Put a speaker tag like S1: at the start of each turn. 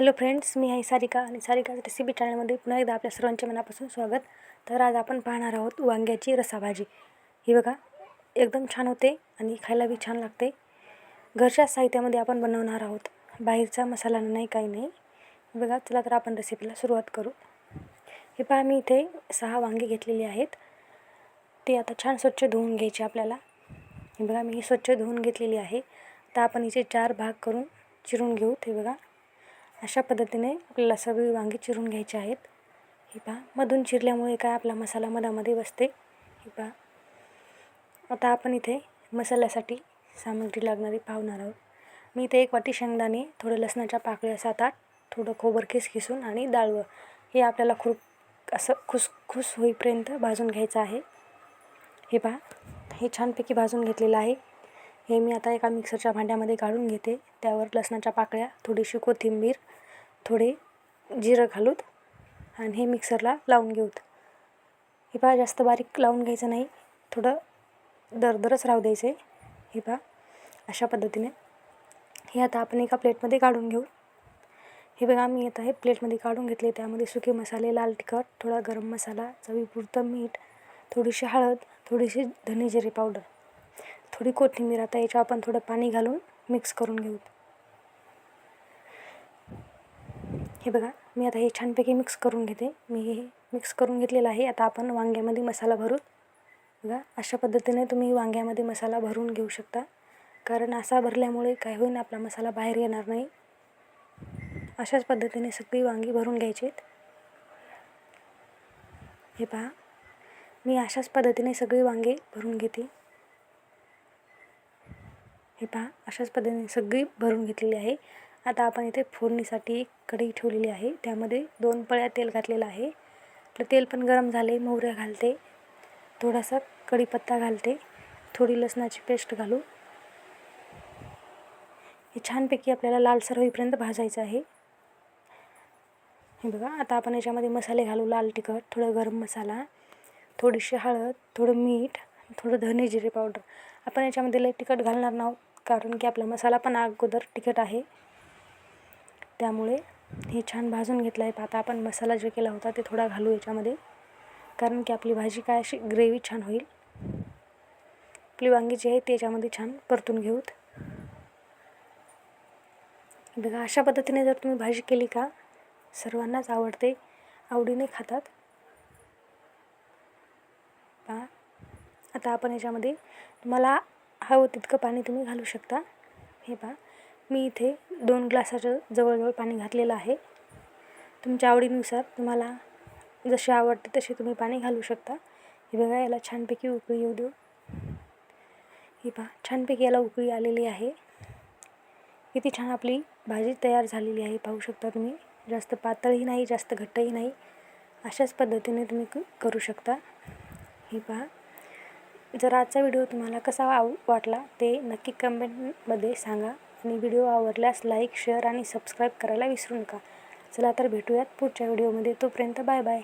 S1: Hello friends मी आहे सारिका आणि Sarika's recipe चॅनलमध्ये पुन्हा एकदा आपल्या सर्वांचे मनापासून स्वागत. तर आज आपण पाहणार आहोत वांग्याची रसाभाजी. ही बघा एकदम छान होते आणि खायला बी छान लागते. घरच्या साहित्यामध्ये आपण बनवणार आहोत. बाहेरचा मसाला नाही काही नाही. बघा चला तर आपण रेसिपीला सुरुवात करू. हे पहा मी इथे सहा वांगे घेतलेली आहेत. ते आता छान स्वच्छ धुवून घ्यायचे आपल्याला. हे बघा मी ही स्वच्छ धुवून घेतलेली आहे. आता आपण हिचे चार भाग करून चिरून घेऊ. ते बघा अशा पद्धतीने आपल्याला सगळी वांगी चिरून घ्यायची आहेत. हे पहा मधून चिरल्यामुळे काय आपला मसाला मधामध्ये बसते. हे पहा. आता आपण इथे मसाल्यासाठी सामग्री लागणारी पाहणार आहोत. मी इथे एक वाटी शेंगदाणे थोडं लसणाच्या पाकळ्या सात आठ थोडं खोबर खिस खिसून आणि डाळवं हे आपल्याला खूप असं खुसखुस होईपर्यंत भाजून घ्यायचं आहे. हे पहा. हे छानपैकी भाजून घेतलेलं आहे. हे मी आता एका मिक्सरच्या भांड्यामध्ये काढून घेते. त्यावर लसणाच्या पाकळ्या थोडीशी कोथिंबीर थोडे जिरं घालूत आणि हे मिक्सरला लावून घेऊत. हे पहा जास्त बारीक लावून घ्यायचं नाही. थोडं दरदरच राहू द्यायचं. आहे हे पहा अशा पद्धतीने. हे आता आपण एका प्लेटमध्ये काढून घेऊ. हे बघा मी आता हे प्लेटमध्ये काढून घेतले. त्यामध्ये सुके मसाले लाल तिखट थोडा गरम मसाला चवीपुरतं मीठ थोडीशी हळद थोडीशी धने जिरे पावडर थोडी कोथिंबीर. आता याच्यावर आपण थोडं पाणी घालून मिक्स करून घेऊ. हे बघा मी आता हे छानपैकी मिक्स करून घेते. मी हे मिक्स करून घेतलेलं आहे. आता आपण वांग्यामध्ये मसाला भरू. बघा अशा पद्धतीने तुम्ही वांग्यामध्ये मसाला भरून घेऊ शकता. कारण असा भरल्यामुळे काय होईन आपला मसाला बाहेर येणार नाही. अशाच पद्धतीने सगळी वांगी भरून घ्यायची हे पहा मी अशाच पद्धतीने सगळी वांगे भरून घेते. हे पहा अशाच पद्धतीने सगळी भरून घेतलेली आहे. आता आपण इथे फोडणीसाठी एक कढई ठेवलेली आहे. त्यामध्ये दोन पळ्या तेल घातलेलं आहे. आपलं तेल पण गरम झाले मोहऱ्या घालते. थोडासा कढीपत्ता घालते. थोडी लसणाची पेस्ट घालू. हे छानपैकी आपल्याला लालसर होईपर्यंत भाजायचं आहे. हे बघा आता आपण याच्यामध्ये मसाले घालू. लाल तिखट थोडं गरम मसाला थोडीशी हळद थोडं मीठ थोडं धने जिरे पावडर. आपण याच्यामध्ये लई तिखट घालणार नाहोत कारण की आपला मसाला पण अगोदर तिखट आहे. त्यामुळे हे छान भाजून घेतलं आहे. आता आपण मसाला जे केला होता ते थोडा घालू याच्यामध्ये. कारण की आपली भाजी काय अशी ग्रेव्ही छान होईल. आपली वांगी जी आहे ते याच्यामध्ये छान परतून घेऊत. बघा अशा पद्धतीने जर तुम्ही भाजी केली का सर्वांनाच आवडते. आवडीने खातात. पहा. आता आपण याच्यामध्ये तुम्हाला हवं तितकं पाणी तुम्ही घालू शकता. हे पहा. मी इथे दोन ग्लासाचं जवळजवळ पाणी घातलेलं आहे. तुमच्या आवडीनुसार तुम्हाला जसे आवडते तसे तुम्ही पाणी घालू शकता. हे बघा याला छानपैकी उकळी येऊ देऊ. ही पहा छानपैकी याला उकळी आलेली आहे. किती छान आपली भाजी तयार झालेली आहे पाहू शकता तुम्ही. जास्त पातळही नाही जास्त घट्टही नाही. अशाच पद्धतीने तुम्ही करू शकता. हे पहा. जर आजचा व्हिडिओ तुम्हाला कसा आव वाटला ते नक्की कमेंटमध्ये सांगा. आणि व्हिडिओ आवडल्यास लाईक शेअर आणि सबस्क्राईब करायला विसरू नका. चला तर भेटूयात पुढच्या व्हिडिओमध्ये. तोपर्यंत बाय बाय.